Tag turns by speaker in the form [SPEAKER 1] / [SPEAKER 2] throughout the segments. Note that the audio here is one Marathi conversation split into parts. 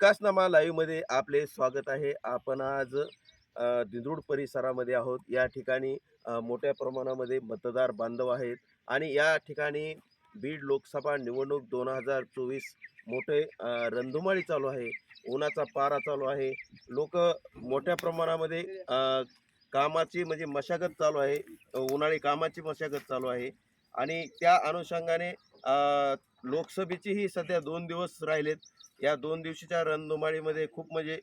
[SPEAKER 1] विकासनामा लाईव्हमध्ये आपले स्वागत आहे. आपण आज अ, परिसरामध्ये आहोत. या ठिकाणी मोठ्या प्रमाणामध्ये मतदार बांधव आहेत आणि या ठिकाणी बीड लोकसभा निवडणूक दोन हजार चोवीस मोठे रंधुमाळी चालू आहे. उन्हाचा पारा चालू आहे. लोक मोठ्या प्रमाणामध्ये कामाची म्हणजे मशागत चालू आहे. उन्हाळी कामाची मशागत चालू आहे. आणि त्या अनुषंगाने लोकसभेचीही सध्या दोन दिवस राहिलेत. या दोन दिवशीच्या रणधुमाळीमध्ये खूप म्हणजे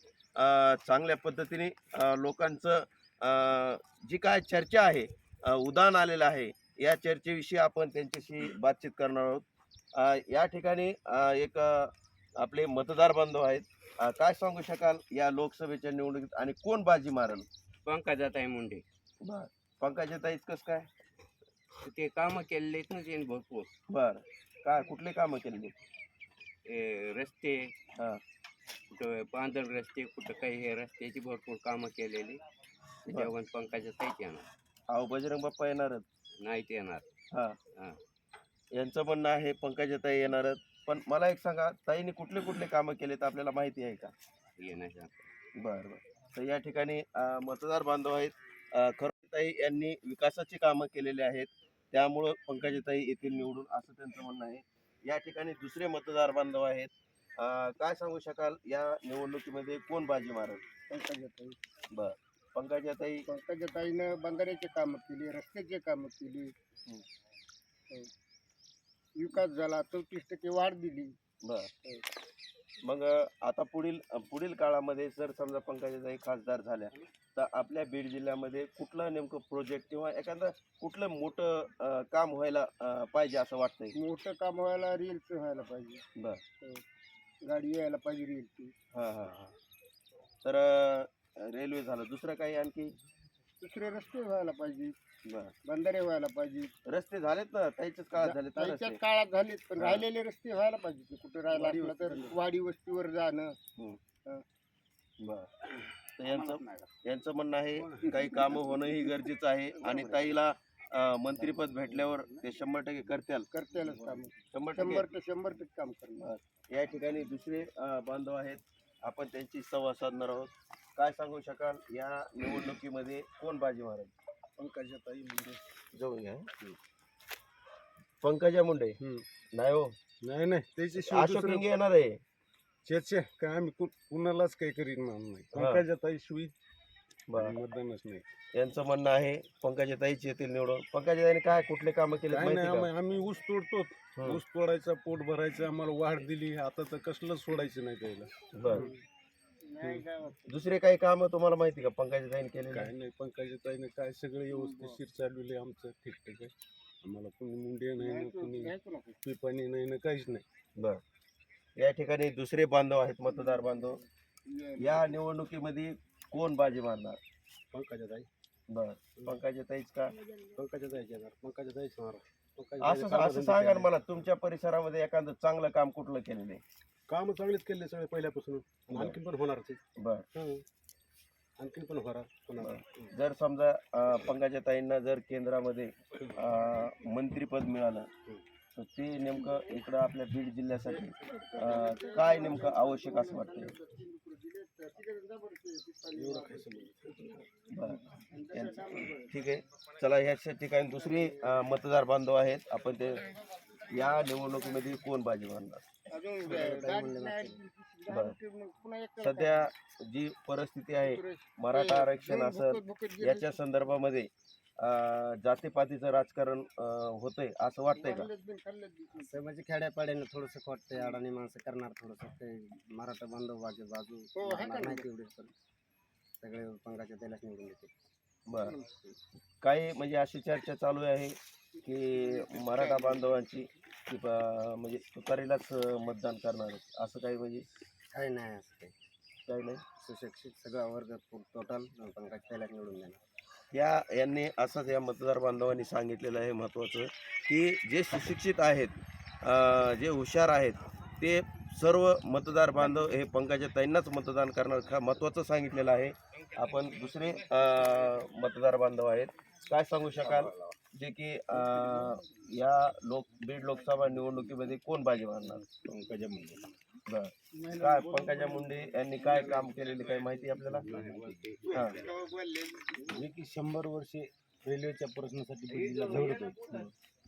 [SPEAKER 1] चांगल्या पद्धतीने लोकांचं जी काय चर्चा आहे उदाहरण आलेलं आहे या चर्चेविषयी आपण त्यांच्याशी बातचीत करणार आहोत. या ठिकाणी एक आपले मतदार बांधव आहेत. काय सांगू शकाल या लोकसभेच्या निवडणुकीत आणि कोण बाजी मारल?
[SPEAKER 2] पंकजाताई मुंडे.
[SPEAKER 1] बर. पंकजाताईच कसं काय?
[SPEAKER 2] ते कामं केलेले भरपूर.
[SPEAKER 1] बर. काय कुठले कामं केलेली
[SPEAKER 2] ए, रस्ते.
[SPEAKER 1] हा.
[SPEAKER 2] कुठं पांढर रस्ते कुठं काही हे रस्त्याची भरपूर कामं केलेली. त्याच्यावर पंकजाताईच येणार.
[SPEAKER 1] अहो बजरंग बाप्पा येणारच.
[SPEAKER 2] नाहीत येणार.
[SPEAKER 1] हा.
[SPEAKER 2] हा.
[SPEAKER 1] यांचं म्हणणं आहे पंकजाताई येणारच. पण मला एक सांगा ताईने कुठले कुठले कामं केलेत आपल्याला माहिती आहे का?
[SPEAKER 2] येण्याच्या
[SPEAKER 1] बरं बरं. तर या ठिकाणी अं, मतदार बांधव आहेत. अं, खरं ताई यांनी विकासाची कामं केलेली आहेत. त्यामुळं पंकजाताई येथील निवडून असं त्यांचं म्हणणं आहे. या ठिकाणी दुसरे मतदार बांधव आहेत. अं, काय सांगू शकाल या निवडणुकीमध्ये कोण बाजी मारेल?
[SPEAKER 3] पंकजाताई.
[SPEAKER 1] बरं. पंकजाताई
[SPEAKER 3] पंकजाताईनं बंधाऱ्याचे कामं केली रस्त्याचे कामं केली.
[SPEAKER 1] हं.
[SPEAKER 3] हो. विकास झाला चौतीस टक्के वाढ दिली.
[SPEAKER 1] बर. मग आता पुढील पुढील काळामध्ये जर समजा पंकजाताई खासदार झाल्या तर आपल्या बीड जिल्ह्यामध्ये कुठलं नेमकं प्रोजेक्ट किंवा एखादं कुठलं मोठं काम व्हायला पाहिजे असं वाटतंय?
[SPEAKER 3] मोठं काम व्हायला रीलचं व्हायला पाहिजे.
[SPEAKER 1] बर.
[SPEAKER 3] हो. गाडी यायला पाहिजे रीलची
[SPEAKER 1] हां हां हां. तर रेल्वे झालं. दुसरं काही आणखी?
[SPEAKER 3] दुसरे रस्ते व्हायला पाहिजे.
[SPEAKER 1] बर.
[SPEAKER 3] बंधारे व्हायला पाहिजे.
[SPEAKER 1] रस्ते झालेत ना त्याच्याच काळात
[SPEAKER 3] त्याच्याच
[SPEAKER 1] रस्ते?
[SPEAKER 3] काळात झालेत पण
[SPEAKER 1] हा.
[SPEAKER 3] राहिलेले रस्ते व्हायला पाहिजे कुठे राहायला
[SPEAKER 1] वाडी
[SPEAKER 3] तर
[SPEAKER 1] वस्तीवर.
[SPEAKER 3] वाडी वस्तीवर जाणं.
[SPEAKER 1] बर. तर यांचं यांचं म्हणणं आहे काही कामं होणंही गरजेचं आहे आणि ताईला अ, मंत्रीपद भेटल्यावर ते शंभर टक्के करतील.
[SPEAKER 3] करतेलच काम.
[SPEAKER 1] शंभर टक्के.
[SPEAKER 3] शंभर ते शंभर टक्के काम करणार.
[SPEAKER 1] या ठिकाणी दुसरे अ, बांधव आहेत. आपण त्यांची संवाद साधणार आहोत. काय सांगू शकाल या निवडणुकीमध्ये कोण बाजी मारेल?
[SPEAKER 3] पंकजाताई म्हणजे
[SPEAKER 1] जवळ घ्या पंकजा मुंडे. नाही हो.
[SPEAKER 3] नाही नाही त्याची
[SPEAKER 1] अशोक हिंगे येणार आहे.
[SPEAKER 3] चर्चा काय आम्ही कु- कुणालाच काही करीत नाही. पंकजाताई शिवी
[SPEAKER 1] बरं.
[SPEAKER 3] मतदानच नाही.
[SPEAKER 1] यांचं म्हणणं आहे पंकजाताईच येतील निवडून. पंकजाताईने काय कुठले कामं केले
[SPEAKER 3] काय
[SPEAKER 1] माहिती
[SPEAKER 3] नाही
[SPEAKER 1] का?
[SPEAKER 3] आम्ही आम्ही ऊस तोडतो.
[SPEAKER 1] हं.
[SPEAKER 3] ऊस तोडायचा पोट भरायचं आम्हाला वाढ दिली. आता तर कसलंच सोडायचं नाही त्याला.
[SPEAKER 1] बरं. दुसरे काही कामं तुम्हाला माहिती का? पंकजाताईने केलेले?
[SPEAKER 3] काय नाही पंकजाताईने काय सगळं व्यवस्थितशीर चालवले आमचं ठीकठाक आहे. आम्हाला कोणी मुंडे नाही ना कोणी पिपाणी नाही ना काहीच नाही.
[SPEAKER 1] बर. या ठिकाणी दुसरे बांधव आहेत मतदार बांधव. या निवडणुकीमध्ये कोण बाजी मारणार?
[SPEAKER 3] पंकजाताई
[SPEAKER 1] बर. पंकजाताईच का?
[SPEAKER 3] पंकजाताई येणार पंकजाताईच
[SPEAKER 1] असं असं सांगा ना मला तुमच्या परिसरामध्ये एखादं चांगलं काम कुठलं केलेलं आहे?
[SPEAKER 3] काम चांगलेच केले सगळे पहिल्यापासून.
[SPEAKER 1] बरं.
[SPEAKER 3] आणखीन पण होणार ते.
[SPEAKER 1] बर.
[SPEAKER 3] आणखीन पण होणार होणार.
[SPEAKER 1] जर समजा अं, पंकजाताईंना जर केंद्रामध्ये मंत्रीपद मिळालं तर ते नेमकं इकडं आपल्या बीड जिल्ह्यासाठी काय नेमकं आवश्यक असं वाटतं ठीक आहे. चला ह्याच्या ठिकाणी दुसरी मतदार बांधव आहेत. आपण ते या निवडणुकीमध्ये कोण बाजी मारणार? सध्या जी परिस्थिती आहे मराठा आरक्षण असेल याच्या संदर्भामध्ये जातीपातीचं राजकारण होतंय असं वाटतंय का?
[SPEAKER 4] असं म्हणजे खेड्यापाड्यानं थोडंसं वाटतंय अडाणी माणसं करणार थोडंसं ते मराठा बांधव बाजू बाजू
[SPEAKER 3] हो,
[SPEAKER 4] तेवढे पण सगळे पंगाच्या त्यालाच निवडून देते
[SPEAKER 1] बरं. काही म्हणजे अशी चर्चा चालू आहे की मराठा बांधवांची की ब- म्हणजे तुतारीलाच अं, मतदान करणार असं काही म्हणजे?
[SPEAKER 4] काही नाही असं काही.
[SPEAKER 1] काही नाही?
[SPEAKER 4] सुशिक्षित सगळा वर्ग टोटल पंकज निवडून देणार.
[SPEAKER 1] या यांनी असंच या मतदार बांधवांनी सांगितलेलं आहे महत्त्वाचं की जे सुशिक्षित आहेत अं, जे हुशार आहेत ते सर्व मतदार बांधव हे पंकजा ताईंनाच मतदान करणार. खा महत्त्वाचं सांगितलेलं आहे. आपण दुसरे अं, मतदार बांधव आहेत. काय सांगू शकाल? जे की या लोक बीड लोकसभा निवडणुकीमध्ये कोण बाजी मारणार?
[SPEAKER 3] पंकजा मुंडे.
[SPEAKER 1] काय पंकजा मुंडे यांनी काय काम केलेले काही माहिती आपल्याला? हा.
[SPEAKER 3] जे की शंभर वर्षे रेल्वेच्या प्रश्नासाठी झगडत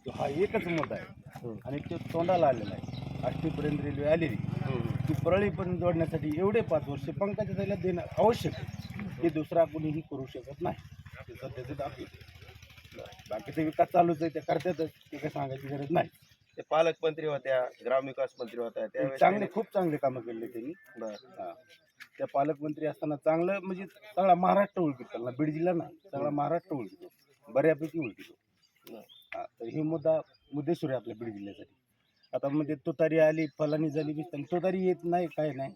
[SPEAKER 3] तो हा एकच मुद्दा आहे. आणि तो तोंडाला आलेला आहे. आष्टीपर्यंत रेल्वे आलेली ती परळीपर्यंत जोडण्यासाठी एवढे पाच वर्ष पंकजा ताईला देणं आवश्यक आहे. हे दुसरा कोणीही करू शकत नाही. सध्याचे दाखवते बाकीचा विकास चालूच आहे ते करतातच. ते काय सांगायची गरज नाही.
[SPEAKER 1] ते पालकमंत्री होत्या ग्रामविकास मंत्री होत्या त्यावेळेस
[SPEAKER 3] चांगले खूप चांगले कामं केले त्यांनी.
[SPEAKER 1] बरं.
[SPEAKER 3] हा. त्या पालकमंत्री असताना चांगलं म्हणजे सगळा महाराष्ट्र ओळखीत त्यांना बीड जिल्हा नाही सगळा महाराष्ट्र ओळखीतो बऱ्यापैकी ओळखीतो
[SPEAKER 1] बरं.
[SPEAKER 3] हा, तर हे मुद्दा मुद्देसूर आहे आपल्या बीड जिल्ह्यासाठी. आता म्हणजे तुतारी आली फलानी झाली बी तुतारी येत नाही काय नाही.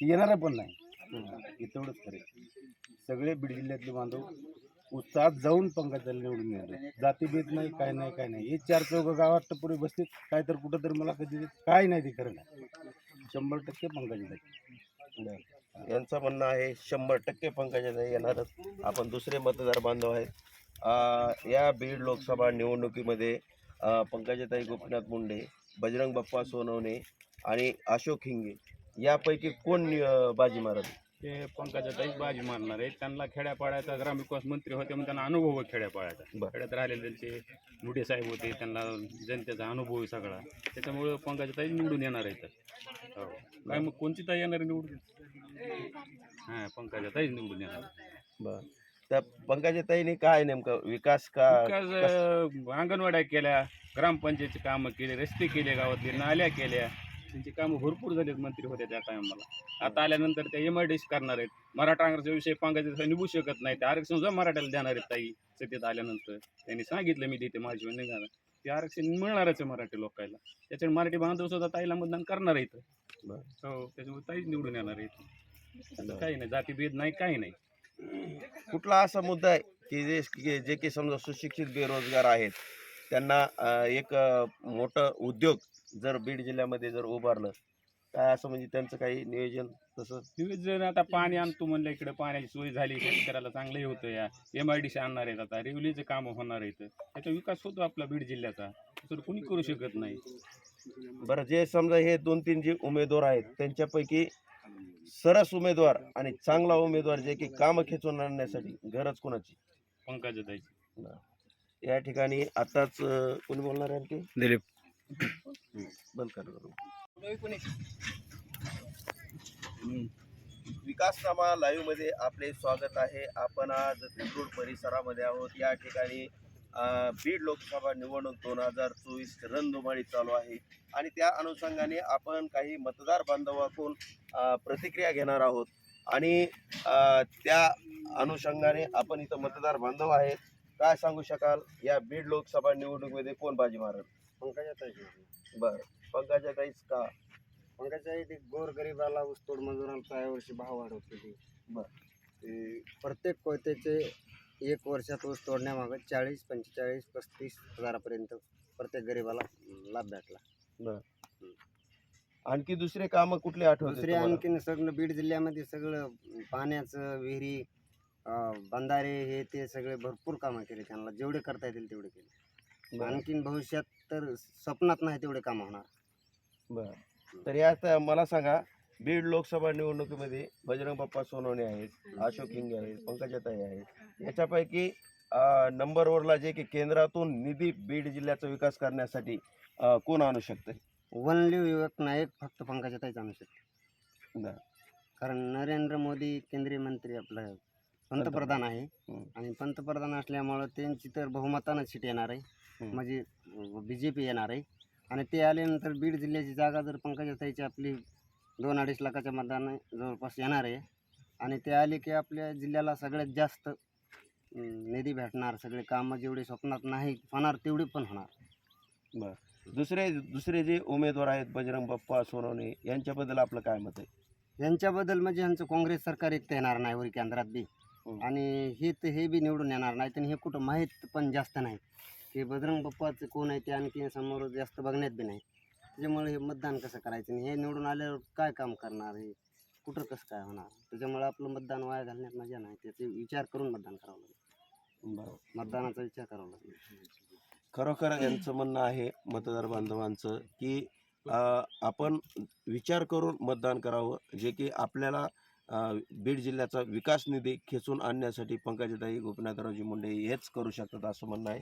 [SPEAKER 3] ती येणार पण नाही. हा, हे तेवढंच खरं सगळे बीड जिल्ह्यातले बांधव उत्साहात जाऊन पंकजाला निवडून येणार जातीभेद नाही काय नाही काय नाही. हे चार चौघ गावात तर पुढे बसतील. काय तर कुठं तरी मला कधी काय नाही ते खरं नाही. शंभर टक्के पंकजा
[SPEAKER 1] यांचं म्हणणं आहे शंभर टक्के पंकजाताई येणारच. आपण दुसरे मतदार बांधव आहेत. या बीड लोकसभा निवडणुकीमध्ये पंकजाताई गोपीनाथ मुंडे बजरंग बाप्पा सोनवणे आणि अशोक हिंगे यापैकी कोण बाजी मारत
[SPEAKER 5] ते पंकजाताई बाजी मारणार आहेत. त्यांना खेड्यापाड्याचा ग्रामविकास मंत्री होते म्हणून त्यांना अनुभव आहे खेड्यापाड्याचा. खेड्यात राहिलेले त्यांचे मुडे साहेब होते त्यांना जनतेचा अनुभव आहे सगळा. त्याच्यामुळं पंकजाताई निवडून येणार आहेत. हो. काय मग कोणची ताई येणार आहे निवडून? हां पंकजाताईच निवडून येणार.
[SPEAKER 1] बर. त्या पंकजाताईने काय नेमकं विकास का
[SPEAKER 5] विकास अंगणवाड्या केल्या ग्रामपंचायतची कामं केली रस्ते केले गावातले नाल्या केल्या. त्यांची कामं भरपूर झालीत मंत्री होत्या त्या टायमाला. आता आल्यानंतर त्या एम आय डी करणार आहेत. मराठा आरक्षणाचा विषय पंकजाताई निभू शकत नाही. ते आरक्षण सुद्धा मराठ्याला देणार आहेत ताई सत्तेत आल्यानंतर. त्यांनी सांगितलं मी देते माझी निघालं ते आरक्षण मिळणारच आहे मराठी लोकांना. त्याच्यामुळे मराठी बांधव सुद्धा ताईला मतदान करणार आहेत. हो त्याच्यामुळे ताईच निवडून येणार आहेत. काही नाही जातीभेद नाही काही नाही.
[SPEAKER 1] कुठला असा मुद्दा आहे की जे जे की समजा सुशिक्षित बेरोजगार आहेत त्यांना एक मोठं उद्योग जर बीड जिल्ह्यामध्ये जर उभारलं काय असं म्हणजे त्यांचं काही नियोजन तसं
[SPEAKER 5] जण आता पाणी आणतो म्हणलं इकडे पाण्याची सोय झाली शेतकऱ्याला चांगलंही होतं या एम आय डी सी आणणार आहेत आता रेल्वेचे कामं होणार आहेत. त्याचा विकास होतो आपला बीड जिल्ह्याचा तर कोणी करू शकत नाही.
[SPEAKER 1] बरं जे समजा हे दोन तीन जे उमेदवार आहेत त्यांच्यापैकी सरस उमेदवार आणि चांगला उमेदवार जे की कामं खेचून आणण्यासाठी गरज कोणाची?
[SPEAKER 5] पंकजाताईची.
[SPEAKER 1] या ठिकाणी आताच कोणी बोलणार आहे आणखी?
[SPEAKER 5] दिलीप.
[SPEAKER 1] बंद कर विकास विकासनामा लाईव्हमध्ये आपले स्वागत आहे. आपण आज देगलूर परिसरामध्ये आहोत. या ठिकाणी बीड लोकसभा निवडणूक दोन हजार चोवीस रणधुमाळी चालू आहे. आणि त्या अनुषंगाने आपण काही मतदार बांधवाकडून प्रतिक्रिया घेणार आहोत. आणि त्या अनुषंगाने आपण इथं मतदार बांधव आहेत. काय सांगू शकाल? या बीड लोकसभा निवडणुकीमध्ये कोण बाजी मारत
[SPEAKER 4] पंकजाताई
[SPEAKER 1] बरं. पंकजाताईच का?
[SPEAKER 4] पंकजाताई ते गोरगरिबाला ऊसतोड मजुरांचा यावर्षी भाव वाढवत होती
[SPEAKER 1] बर.
[SPEAKER 4] ते प्रत्येक कोयत्याचे एक वर्षात ऊस तोडण्यामागं चाळीस पंचेचाळीस पस्तीस हजारापर्यंत प्रत्येक गरिबाला लाभ भेटला.
[SPEAKER 1] आणखी दुसरे काम कुठले आठवते
[SPEAKER 4] दुसरे आणखीन सगळं बीड जिल्ह्यामध्ये सगळं पाण्याचं विहिरी बंधारे हे ते सगळे भरपूर कामं केले त्यांना. जेवढे करता येतील तेवढे केले. आणखीन भविष्यात तर स्वप्नात नाही तेवढे कामं होणार
[SPEAKER 1] बर तर यात मला सांगा बीड लोकसभा निवडणुकीमध्ये बजरंग बाप्पा सोनवणे आहेत अशोक हिंगे आहेत पंकजाताई आहेत याच्यापैकी नंबरवरला जे की केंद्रातून निधी बीड जिल्ह्याचा विकास करण्यासाठी कोण आणू शकते
[SPEAKER 4] वनली विवेक नायक फक्त पंकजाताईच आणू शकते
[SPEAKER 1] बरं.
[SPEAKER 4] कारण नरेंद्र मोदी केंद्रीय मंत्री आपला पंतप्रधान आहे. आणि पंतप्रधान असल्यामुळं त्यांची तर बहुमतानं सीट येणार आहे. म्हणजे बी जे पी येणार आहे. आणि ते आल्यानंतर बीड जिल्ह्याची जागा जर पंकजाताईची आपली दोन अडीच लाखाच्या मतदान जवळपास येणार आहे. आणि ते आले की आपल्या जिल्ह्याला सगळ्यात जास्त निधी भेटणार. सगळे कामं जेवढे स्वप्नात नाही होणार तेवढी पण होणार.
[SPEAKER 1] दुसरे दुसरे जे उमेदवार आहेत बजरंग बाप्पा सोनवणे यांच्याबद्दल आपलं काय मत आहे?
[SPEAKER 4] यांच्याबद्दल म्हणजे ह्यांचं काँग्रेस सरकार एक तर येणार नाही वरी केंद्रात बी.
[SPEAKER 1] हम्म.
[SPEAKER 4] आणि हे तर हे बी निवडून येणार नाहीत आणि हे कुठं माहीत पण जास्त नाही. की बजरंग बाप्पाचं कोण आहे ते आणखी समोर जास्त बघण्यात बी नाही. त्याच्यामुळे हे मतदान कसं करायचं आणि हे निवडून आल्यावर काय काम करणार हे? कुठं कसं काय होणार? त्याच्यामुळे आपलं मतदान वाया घालण्यात मजा नाही. त्याचे विचार करून मतदान करावं लागेल.
[SPEAKER 1] बरं
[SPEAKER 4] मतदानाचा विचार करावा लागेल.
[SPEAKER 1] खरोखर यांचं म्हणणं आहे मतदार बांधवांचं की आपण विचार करून मतदान करावं जे की आपल्याला बीड जिल्ह्याचा विकास निधी खेचून आणण्यासाठी पंकजाताई गोपीनाथरावजी मुंडे हेच करू शकतात असं म्हणणं आहे.